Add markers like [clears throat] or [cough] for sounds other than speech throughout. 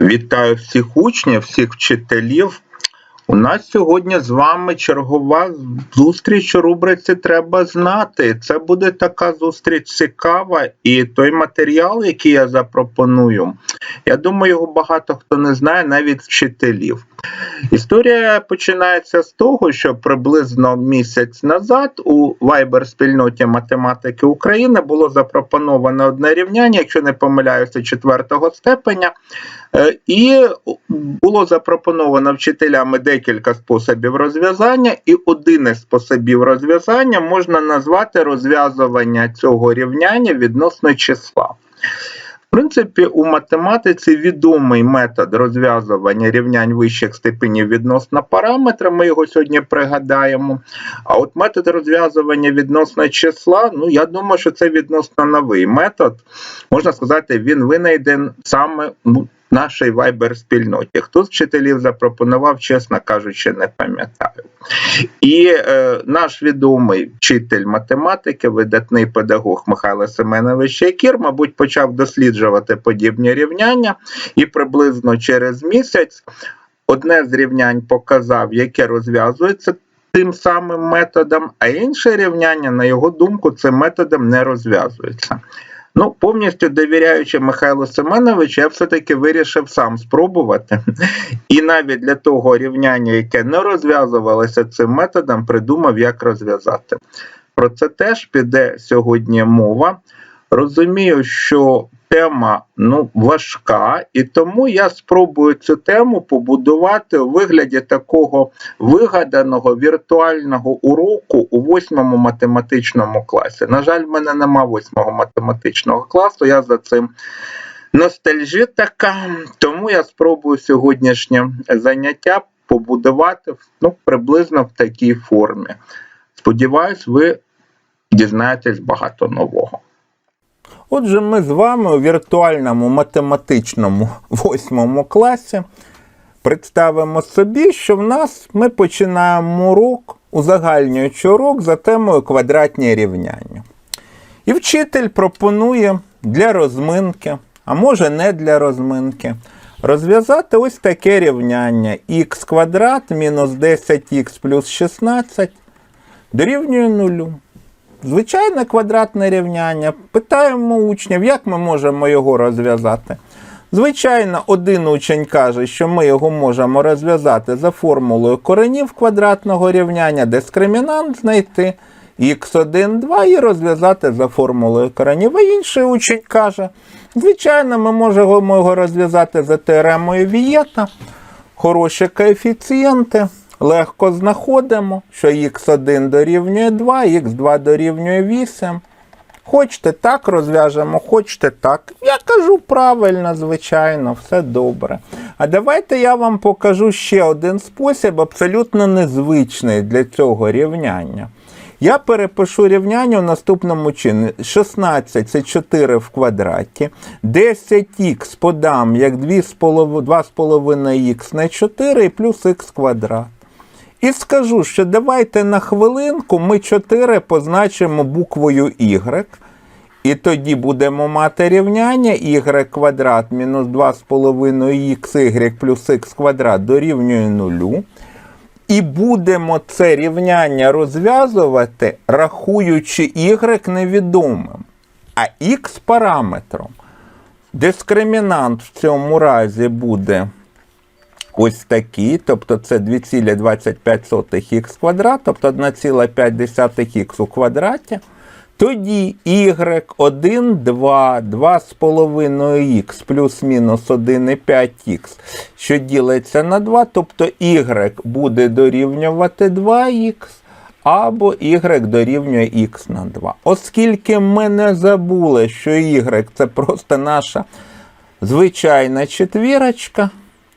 Вітаю всіх учнів, всіх вчителів. У нас сьогодні з вами чергова зустріч у рубриці Треба знати. Це буде така зустріч цікава, і той матеріал, який я запропоную, я думаю, його багато хто не знає, навіть вчителів. Історія починається з того, що приблизно місяць назад у Viber спільноті математики України було запропоновано одне рівняння, якщо не помиляюся, четвертого степеня. Е, І було запропоновано вчителями декілька способів розв'язання, і один із способів розв'язання можна назвати розв'язування цього рівняння відносно числа. В принципі, у математиці відомий метод розв'язування рівнянь вищих степенів відносно параметра, ми його сьогодні пригадаємо. А от метод розв'язування відносно числа, ну я думаю, що це відносно новий метод. Можна сказати, він винайден саме в нашій Viber спільноті. Хто з вчителів запропонував, чесно кажучи, не пам'ятаю. І е, наш відомий вчитель математики, видатний педагог Михайло Семенович Якір, мабуть, почав досліджувати подібні рівняння, і приблизно через місяць одне з рівнянь показав, яке розв'язується. Тим самим методом, а інше рівняння, на його думку, цим методом не розв'язується. Ну, повністю довіряючи Михайлу Семеновичу, я все-таки вирішив сам спробувати. І навіть для того рівняння, яке не розв'язувалося цим методом, придумав, як розв'язати. Про це теж піде сьогодні мова. Розумію, що тема ну, важка, і тому я спробую цю тему побудувати у вигляді такого вигаданого віртуального уроку у восьмому математичному класі. На жаль, в мене нема восьмого математичного класу, я за цим ностальжі така, тому я спробую сьогоднішнє заняття побудувати ну, приблизно в такій формі. Сподіваюсь, ви дізнаєтесь багато нового. Отже, ми з вами у віртуальному математичному восьмому класі представимо собі, що в нас ми починаємо урок, узагальнюючи урок за темою квадратні рівняння. І вчитель пропонує для розминки, а може не для розминки, розв'язати ось таке рівняння х квадрат мінус 10х плюс 16 дорівнює нулю. Звичайне квадратне рівняння. Питаємо учнів, як ми можемо його розв'язати. Звичайно, один учень каже, що ми його можемо розв'язати за формулою коренів квадратного рівняння, дискримінант знайти х1, 2 і розв'язати за формулою коренів. А інший учень каже, звичайно, ми можемо його розв'язати за теоремою Вієта. Хороші коефіцієнти. Легко знаходимо, що х1 дорівнює 2, х2 дорівнює 8. Хочете так розв'яжемо, хочете так. Я кажу правильно, звичайно, все добре. А давайте я вам покажу ще один спосіб, абсолютно незвичний для цього рівняння. Я перепишу рівняння у наступному чині. 16 це 4 в квадраті. 10х подам як 2,5х на 4 і плюс х квадрат. І скажу, що давайте на хвилинку ми 4 позначимо буквою y. І тоді будемо мати рівняння y квадрат мінус 2,5xy плюс х квадрат дорівнює 0. І будемо це рівняння розв'язувати, рахуючи y невідомим, а х параметром. Дискримінант в цьому разі буде ось такий, тобто це 2,25х квадрат, тобто 1,5х у квадраті. Тоді y1, 2, 2,5х плюс-мінус 1,5х, що ділиться на 2, тобто y буде дорівнювати 2х, або y дорівнює х на 2. Оскільки ми не забули, що y це просто наша звичайна четвірочка,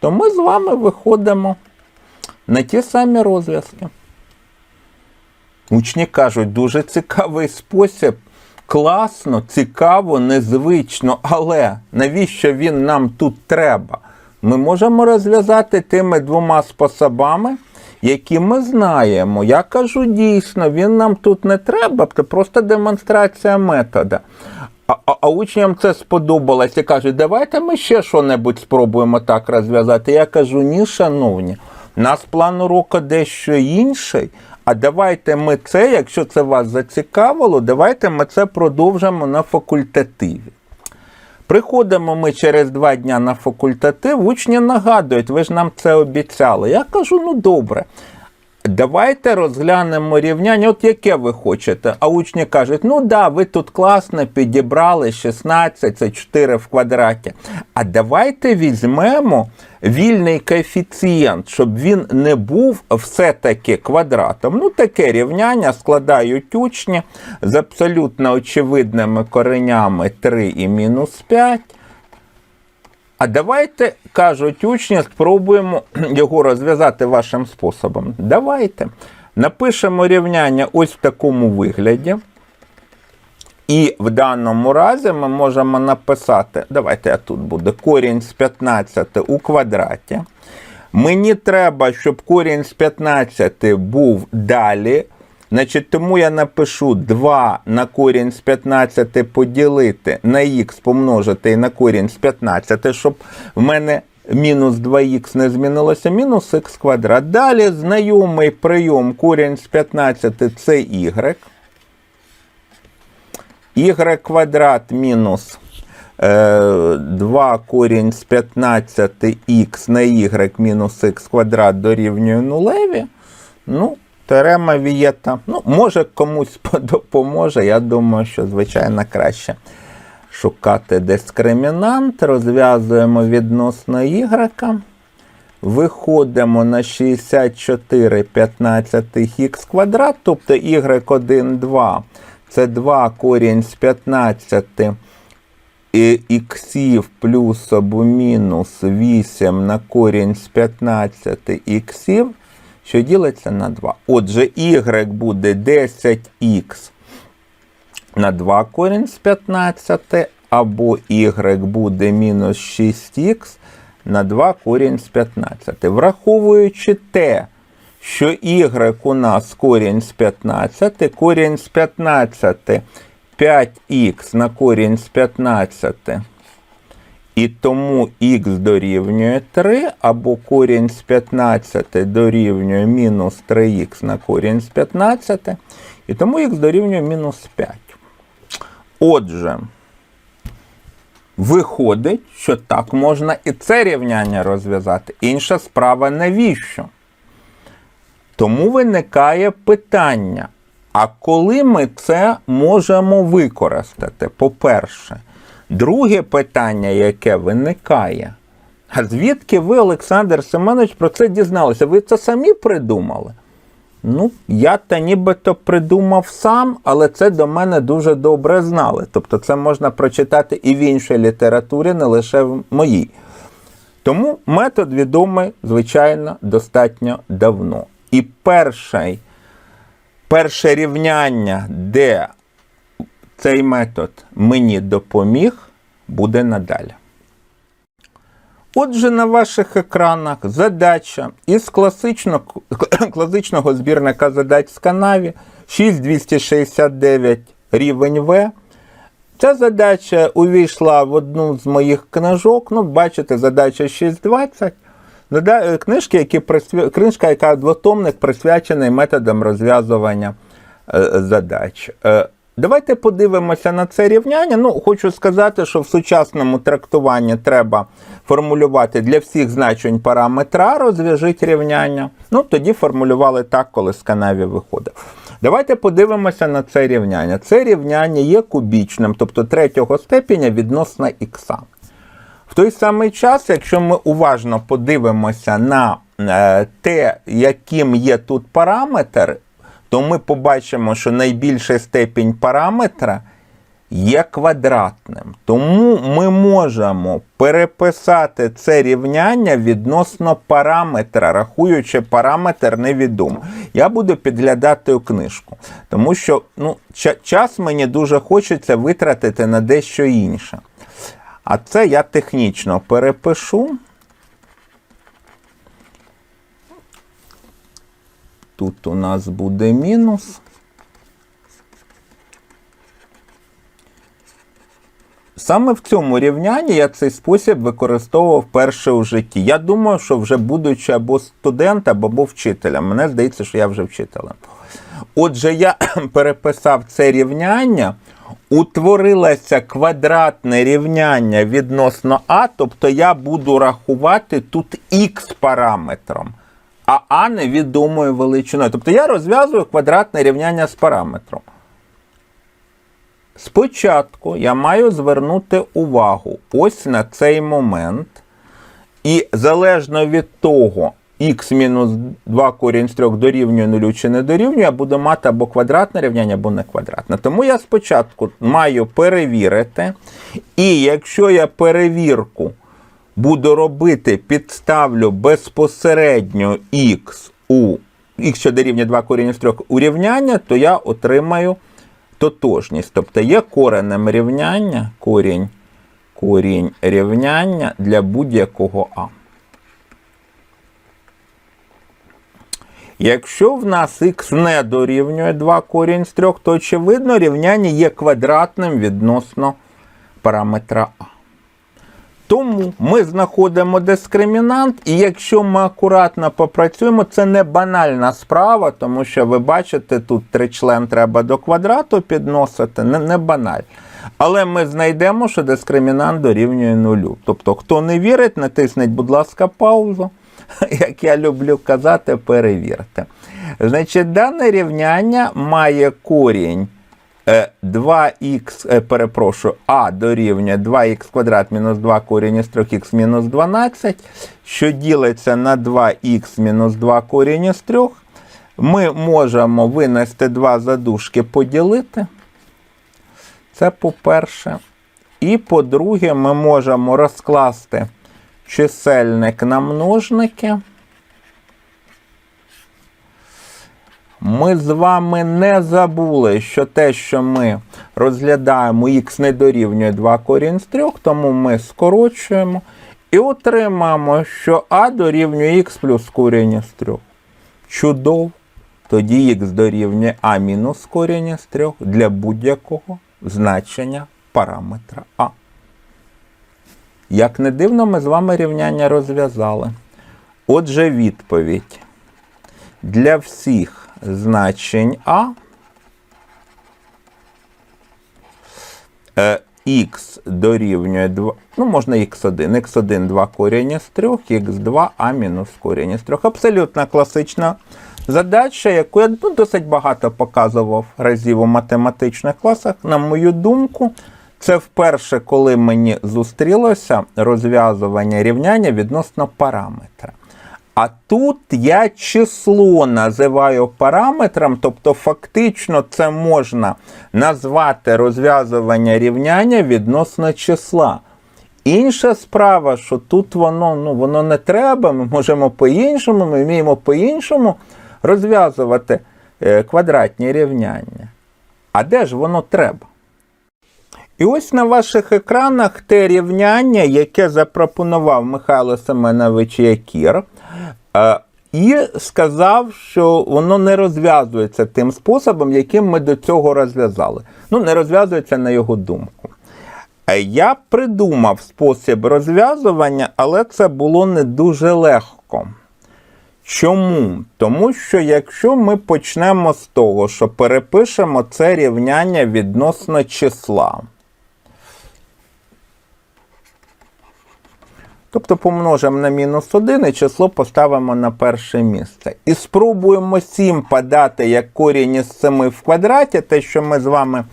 то ми з вами виходимо на ті самі розв'язки. Учні кажуть, дуже цікавий спосіб, класно, цікаво, незвично, але навіщо він нам тут треба? Ми можемо розв'язати тими двома способами, які ми знаємо. Я кажу дійсно, він нам тут не треба, це просто демонстрація метода. А, а, учням це сподобалось і кажуть, давайте ми ще що-небудь спробуємо так розв'язати. Я кажу, ні, шановні, у нас план уроку дещо інший. А давайте ми це, якщо це вас зацікавило, давайте ми це продовжимо на факультативі. Приходимо ми через два дня на факультатив, учні нагадують, ви ж нам це обіцяли. Я кажу, ну добре. Давайте розглянемо рівняння, от яке ви хочете. А учні кажуть, ну да, ви тут класно підібрали 16, це 4 в квадраті. А давайте візьмемо вільний коефіцієнт, щоб він не був все-таки квадратом. Ну, таке рівняння складають учні з абсолютно очевидними коренями 3 і мінус 5. А давайте, кажуть учні, спробуємо його розв'язати вашим способом. Давайте. Напишемо рівняння ось в такому вигляді. І в даному разі ми можемо написати, давайте я тут буде, корінь з 15 у квадраті. Мені треба, щоб корінь з 15 був далі. Значить, тому я напишу 2 на корінь з 15 поділити на х помножити і на корінь з 15, щоб в мене мінус 2х не змінилося, мінус х квадрат. Далі знайомий прийом корінь з 15 це y. y квадрат мінус е, 2 корінь з 15 х на y мінус х квадрат дорівнює нулеві. Ну, теорема Вієта. Ну, може комусь [laughs] допоможе. Я думаю, що, звичайно, краще шукати дискримінант. Розв'язуємо відносно y. Виходимо на 64 15 х квадрат, тобто y1, 2. Це 2 корінь з 15 і іксів плюс або мінус 8 на корінь з 15 іксів, що ділиться на 2. Отже, y буде 10х на 2 корінь з 15, або y буде мінус 6х на 2 корінь з 15. Враховуючи те, що y у нас корінь з 15, корінь з 15 5х на корінь з 15. І тому х дорівнює 3, або корінь з 15 дорівнює мінус 3х на корінь з 15, і тому х дорівнює мінус 5. Отже, виходить, що так можна і це рівняння розв'язати. Інша справа навіщо? Тому виникає питання, а коли ми це можемо використати? По-перше, друге питання, яке виникає, а звідки ви, Олександр Семенович, про це дізналися? Ви це самі придумали? Ну, я та нібито придумав сам, але це до мене дуже добре знали. Тобто це можна прочитати і в іншій літературі, не лише в моїй. Тому метод відомий, звичайно, достатньо давно. І перший, перше рівняння, де цей метод мені допоміг, буде надалі. Отже, на ваших екранах задача із класичного, [coughs] класичного збірника задач з канаві 6269 рівень В. Ця задача увійшла в одну з моїх книжок. Ну, бачите, задача 620. Книжки, які присвя... Книжка, яка двотомник присвячений методам розв'язування е, задач. Давайте подивимося на це рівняння. Ну, хочу сказати, що в сучасному трактуванні треба формулювати для всіх значень параметра, розв'яжіть рівняння. Ну, тоді формулювали так, коли з канаві виходив. Давайте подивимося на це рівняння. Це рівняння є кубічним, тобто третього степеня відносно х. В той самий час, якщо ми уважно подивимося на е, те, яким є тут параметр, то ми побачимо, що найбільший степінь параметра є квадратним. Тому ми можемо переписати це рівняння відносно параметра, рахуючи параметр невідомий. Я буду підглядати у книжку, тому що ну, ча- час мені дуже хочеться витратити на дещо інше. А це я технічно перепишу. Тут у нас буде мінус. Саме в цьому рівнянні я цей спосіб використовував вперше у житті. Я думаю, що вже будучи або студентом, або вчителем. Мене здається, що я вже вчителем. Отже, я [clears throat] переписав це рівняння, утворилося квадратне рівняння відносно А, тобто я буду рахувати тут х параметром, а А невідомою величиною. Тобто я розв'язую квадратне рівняння з параметром. Спочатку я маю звернути увагу ось на цей момент. І залежно від того, х-2 корінь з 3 дорівнює 0 чи не дорівнює, я буду мати або квадратне рівняння, або не квадратне. Тому я спочатку маю перевірити. І якщо я перевірку буду робити, підставлю безпосередньо х у х, що дорівнює 2 корінь з 3 у рівняння, то я отримаю тотожність. Тобто є коренем рівняння, корінь, корінь рівняння для будь-якого А. Якщо в нас х не дорівнює 2 корінь з 3, то очевидно рівняння є квадратним відносно параметра А. Тому ми знаходимо дискримінант, і якщо ми акуратно попрацюємо, це не банальна справа, тому що ви бачите, тут тричлен треба до квадрату підносити, не, не баналь. Але ми знайдемо, що дискримінант дорівнює нулю. Тобто, хто не вірить, натисніть, будь ласка, паузу. [laughs] Як я люблю казати, перевірте. Значить, дане рівняння має корінь 2х, е, перепрошую, а дорівнює 2х квадрат мінус 2 корінь із 3х мінус 12, що ділиться на 2х мінус 2 корінь із 3. Ми можемо винести два задушки, поділити. Це по-перше. І по-друге, ми можемо розкласти чисельник на множники. Ми з вами не забули, що те, що ми розглядаємо, х не дорівнює 2 корінь з 3, тому ми скорочуємо і отримаємо, що а дорівнює х плюс корінь із 3. Чудово. Тоді х дорівнює а мінус корінь із 3 для будь-якого значення параметра А. Як не дивно, ми з вами рівняння розв'язали. Отже, відповідь. Для всіх значень А е, х дорівнює 2, ну можна х1, х1 2 корінь з 3, х2 а мінус корінь з 3. Абсолютно класична задача, яку я ну, досить багато показував разів у математичних класах. На мою думку, це вперше, коли мені зустрілося розв'язування рівняння відносно параметра. А тут я число називаю параметром, тобто фактично це можна назвати розв'язування рівняння відносно числа. Інша справа, що тут воно ну, воно не треба, ми можемо по-іншому, ми вміємо по-іншому розв'язувати е, квадратні рівняння. А де ж воно треба? І ось на ваших екранах те рівняння, яке запропонував Михайло Семенович Якір, і сказав, що воно не розв'язується тим способом, яким ми до цього розв'язали. Ну, не розв'язується на його думку. Е, Я придумав спосіб розв'язування, але це було не дуже легко. Чому? Тому що якщо ми почнемо з того, що перепишемо це рівняння відносно числа, тобто помножимо на мінус 1 і число поставимо на перше місце. І спробуємо 7 подати як корінь із 7 в квадраті, те, що ми з вами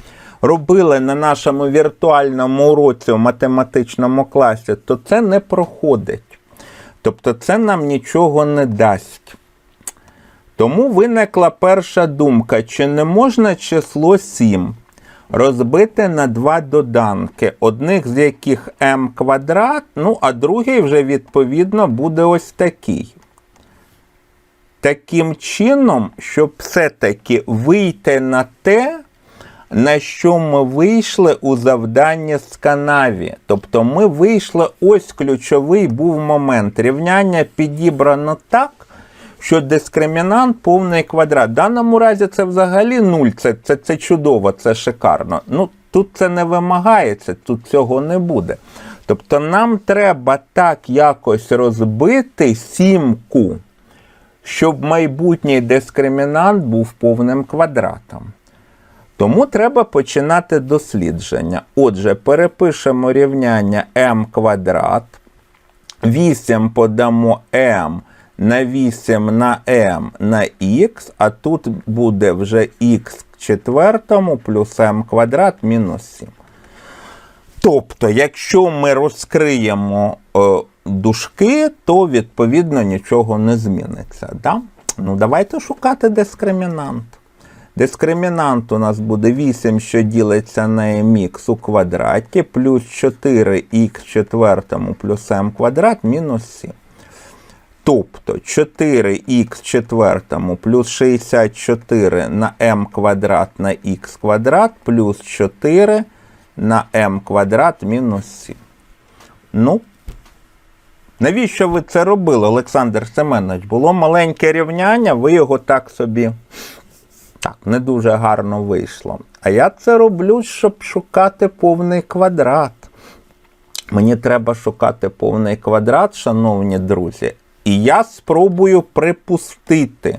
робили на нашому віртуальному уроці в математичному класі, то це не проходить. Тобто це нам нічого не дасть. Тому виникла перша думка, чи не можна число 7 розбити на два доданки, одних з яких m квадрат, ну а другий вже відповідно буде ось такий. Таким чином, щоб все-таки вийти на те, на що ми вийшли у завданні з канаві. Тобто ми вийшли, ось ключовий був момент. Рівняння підібрано так, що дискримінант повний квадрат. В даному разі це взагалі нуль, це, це, це чудово, це шикарно. Ну, тут це не вимагається, тут цього не буде. Тобто нам треба так якось розбити сімку, щоб майбутній дискримінант був повним квадратом. Тому треба починати дослідження. Отже, перепишемо рівняння m квадрат. 8 подамо m на 8 на m на x, а тут буде вже в четвертому плюс m квадрат мінус 7. Тобто, якщо ми розкриємо е, дужки, то відповідно нічого не зміниться. Да? Ну, давайте шукати дискримінант. Дискримінант у нас буде 8, що ділиться на mx у квадраті, плюс 4х четвертому плюс m квадрат мінус 7. Тобто 4х четвертому плюс 64 на m квадрат на х квадрат плюс 4 на m квадрат мінус 7. Ну, навіщо ви це робили, Олександр Семенович? Було маленьке рівняння, ви його так собі так, не дуже гарно вийшло. А я це роблю, щоб шукати повний квадрат. Мені треба шукати повний квадрат, шановні друзі. І я спробую припустити,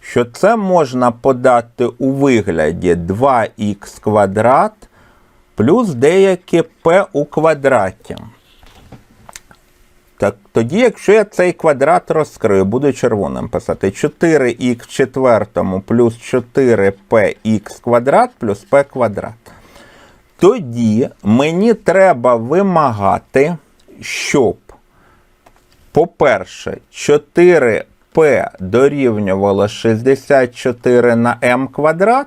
що це можна подати у вигляді 2х квадрат плюс деяке p у квадраті. Так, тоді, якщо я цей квадрат розкрию, буду червоним писати 4х в четвертому плюс 4px квадрат плюс p квадрат. Тоді мені треба вимагати, щоб, по-перше, 4p дорівнювало 64 на m квадрат,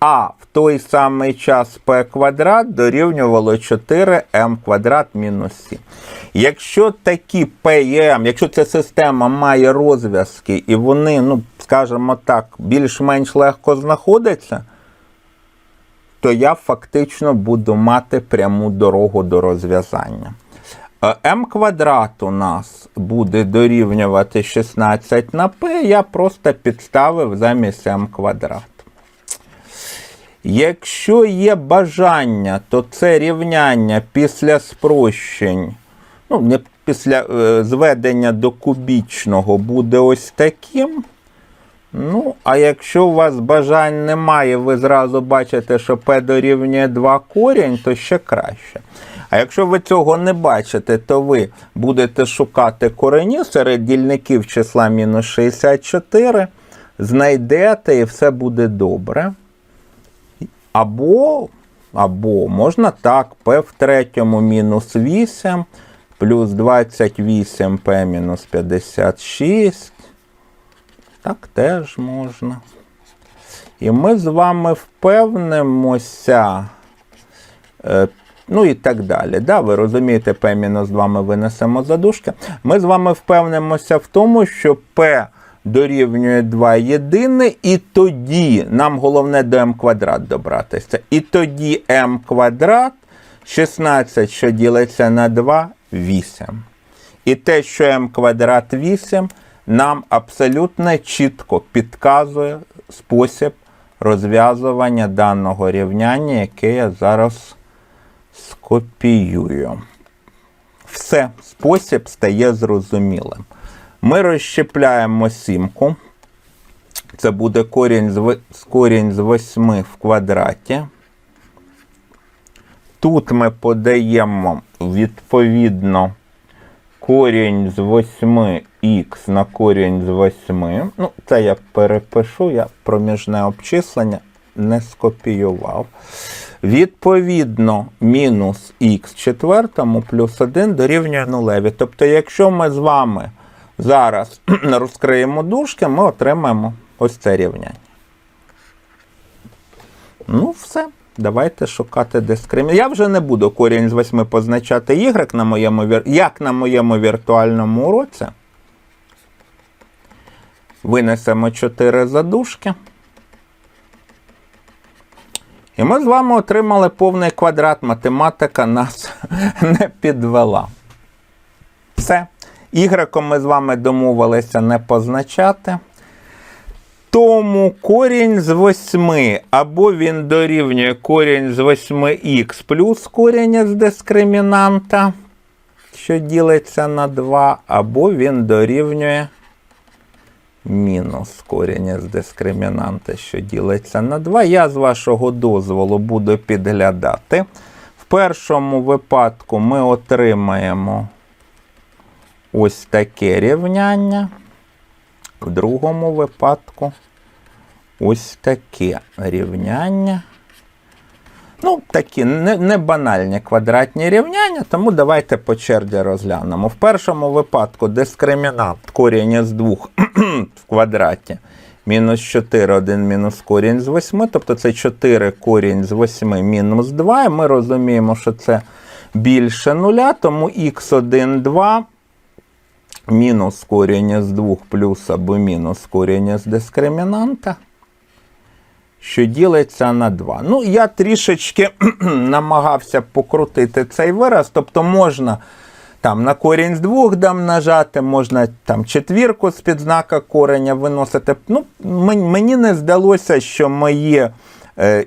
а в той самий час p квадрат дорівнювало 4m квадрат мінус 7. Якщо такі p і m, якщо ця система має розв'язки і вони, ну, скажімо так, більш-менш легко знаходяться, то я фактично буду мати пряму дорогу до розв'язання. M квадрат у нас буде дорівнювати 16 на p, я просто підставив замість m квадрат. Якщо є бажання, то це рівняння після спрощень, ну, не після е, зведення до кубічного буде ось таким. Ну, а якщо у вас бажань немає, ви зразу бачите, що p дорівнює 2 корінь, то ще краще. А якщо ви цього не бачите, то ви будете шукати корені серед дільників числа мінус 64, знайдете і все буде добре. Або, або можна так, p в третьому мінус 8, плюс 28p мінус 56. Так теж можна. І ми з вами впевнимося. Ну і так далі. Да, Ви розумієте, P-2 ми винесемо за дужки. Ми з вами впевнимося в тому, що P дорівнює 2 єдине, і тоді нам головне до m квадрат добратися. І тоді m квадрат 16, що ділиться на 2, 8. І те, що m квадрат 8, нам абсолютно чітко підказує спосіб розв'язування даного рівняння, яке я зараз скопіюю. Все, спосіб стає зрозумілим. Ми розщепляємо сімку. Це буде корінь з, корінь з 8 в квадраті. Тут ми подаємо відповідно корінь з 8х на корінь з 8. Ну, це я перепишу, я проміжне обчислення не скопіював. Відповідно, мінус х четвертому плюс 1 дорівнює нулеві. Тобто, якщо ми з вами зараз [clears throat] розкриємо дужки, ми отримаємо ось це рівняння. Ну, все. Давайте шукати дискримінацію. Я вже не буду корінь з 8 позначати y на моєму, як на моєму віртуальному уроці. Винесемо 4 задушки. І ми з вами отримали повний квадрат. Математика нас [laughs] не підвела. Все. Ігреком ми з вами домовилися не позначати. Тому корінь з 8 або він дорівнює корінь з 8х плюс корінь з дискримінанта, що ділиться на 2, або він дорівнює мінус корінь з дискримінанта, що ділиться на 2. Я з вашого дозволу буду підглядати. В першому випадку ми отримаємо ось таке рівняння. В другому випадку ось таке рівняння. Ну, такі не, не банальні квадратні рівняння, тому давайте по черзі розглянемо. В першому випадку дискримінант корінь із 2 [clears throat] в квадраті мінус 4, 1 мінус корінь з 8, тобто це 4 корінь з 8 мінус 2. І ми розуміємо, що це більше нуля, тому х1, 2 мінус корінь з 2 плюс або мінус корінь з дискримінанта, що ділиться на 2. Ну, я трішечки [clears throat] намагався покрутити цей вираз, тобто можна там на корінь з двох дам нажати, можна там четвірку з підзнака кореня виносити. Ну, мені не здалося, що моє.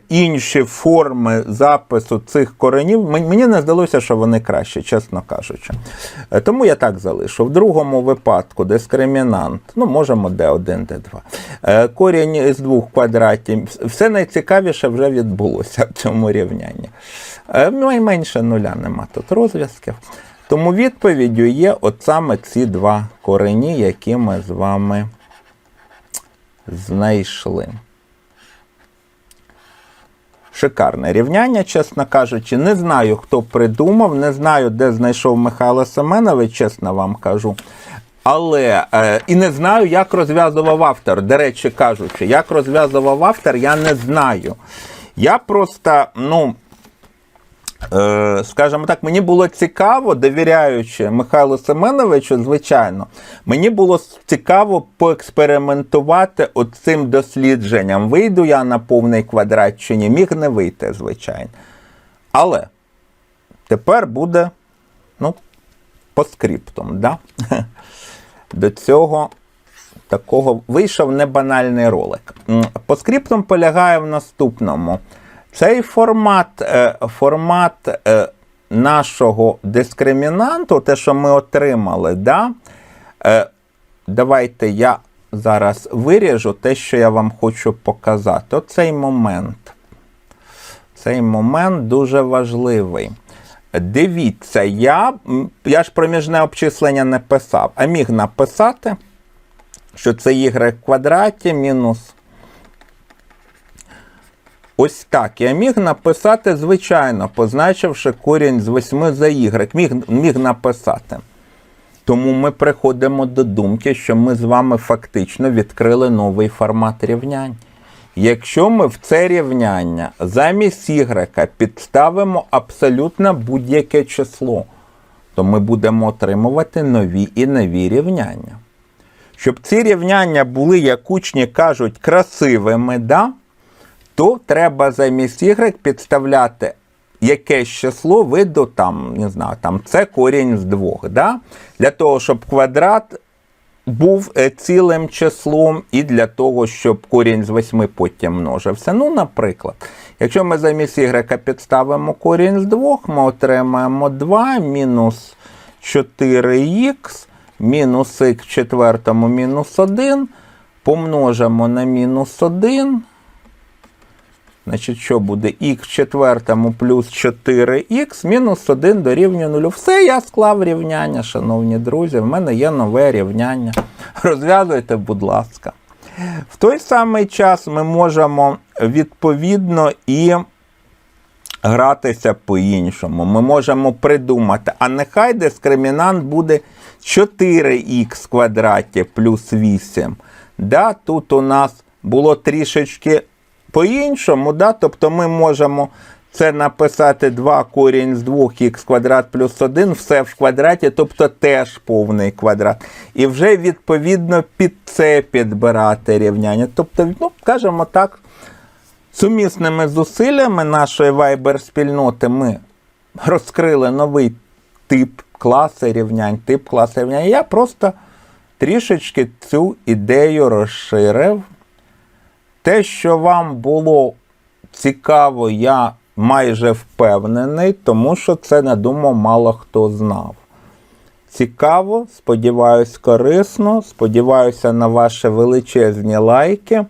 Інші форми запису цих коренів, мені не здалося, що вони кращі, чесно кажучи. Е, Тому я так залишу. В другому випадку дискримінант, ну, можемо d1, d2. Е, Корінь із двох квадратів. Все найцікавіше вже відбулося в цьому рівнянні. Е, Найменше нуля нема тут розв'язків. Тому відповіддю є от саме ці два корені, які ми з вами знайшли. Шикарне рівняння, чесно кажучи. Не знаю, хто придумав, не знаю, де знайшов Михайло Семенович, чесно вам кажу. Але е, і не знаю, як розв'язував автор. До речі, кажучи, як розв'язував автор, я не знаю. Я просто, ну, скажімо так, мені було цікаво, довіряючи Михайлу Семеновичу, звичайно, мені було цікаво поекспериментувати от цим дослідженням. Вийду я на повний квадрат чи ні, міг не вийти, звичайно. Але тепер буде, ну, по скриптум, да? До цього такого вийшов небанальний ролик. По скриптум полягає в наступному. Цей формат, е, формат е, нашого дискримінанту, те, що ми отримали, да? е, давайте я зараз виріжу те, що я вам хочу показати. Оцей момент. Цей момент дуже важливий. Дивіться, я, я ж проміжне обчислення не писав, а міг написати, що це y квадраті мінус. Ось так. Я міг написати, звичайно, позначивши корінь з 8 за y. Міг, міг написати. Тому ми приходимо до думки, що ми з вами фактично відкрили новий формат рівнянь. Якщо ми в це рівняння замість y підставимо абсолютно будь-яке число, то ми будемо отримувати нові і нові рівняння. Щоб ці рівняння були, як учні кажуть, красивими, да? То треба замість y підставляти якесь число виду там, не знаю, там це корінь з двох. Да? Для того, щоб квадрат був е, цілим числом, і для того, щоб корінь з 8 потім множився. Ну, наприклад, якщо ми замість y підставимо корінь з 2, ми отримаємо 2 мінус 4х, мінус х в четвертому мінус 1, помножимо на мінус 1. Значить, що буде х в четвертому плюс 4х мінус 1 дорівнює 0. Все, я склав рівняння, шановні друзі. В мене є нове рівняння. Розв'язуйте, будь ласка. В той самий час ми можемо відповідно і гратися по-іншому. Ми можемо придумати, а нехай дискримінант буде 4х в квадраті плюс 8. Да, тут у нас було трішечки по-іншому, да? тобто ми можемо це написати 2 корінь з 2х квадрат плюс 1, все в квадраті, тобто теж повний квадрат. І вже відповідно під це підбирати рівняння. Тобто, ну, кажемо так, сумісними зусиллями нашої Viber-спільноти ми розкрили новий тип класи рівнянь, тип класи рівнянь. Я просто трішечки цю ідею розширив Те, що вам було цікаво, я майже впевнений, тому що це, не думаю, мало хто знав. Цікаво, сподіваюсь, корисно. Сподіваюся на ваші величезні лайки.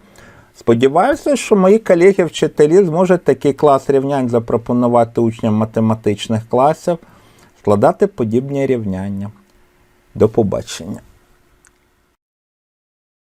Сподіваюся, що мої колеги-вчителі зможуть такий клас рівнянь запропонувати учням математичних класів, складати подібні рівняння. До побачення.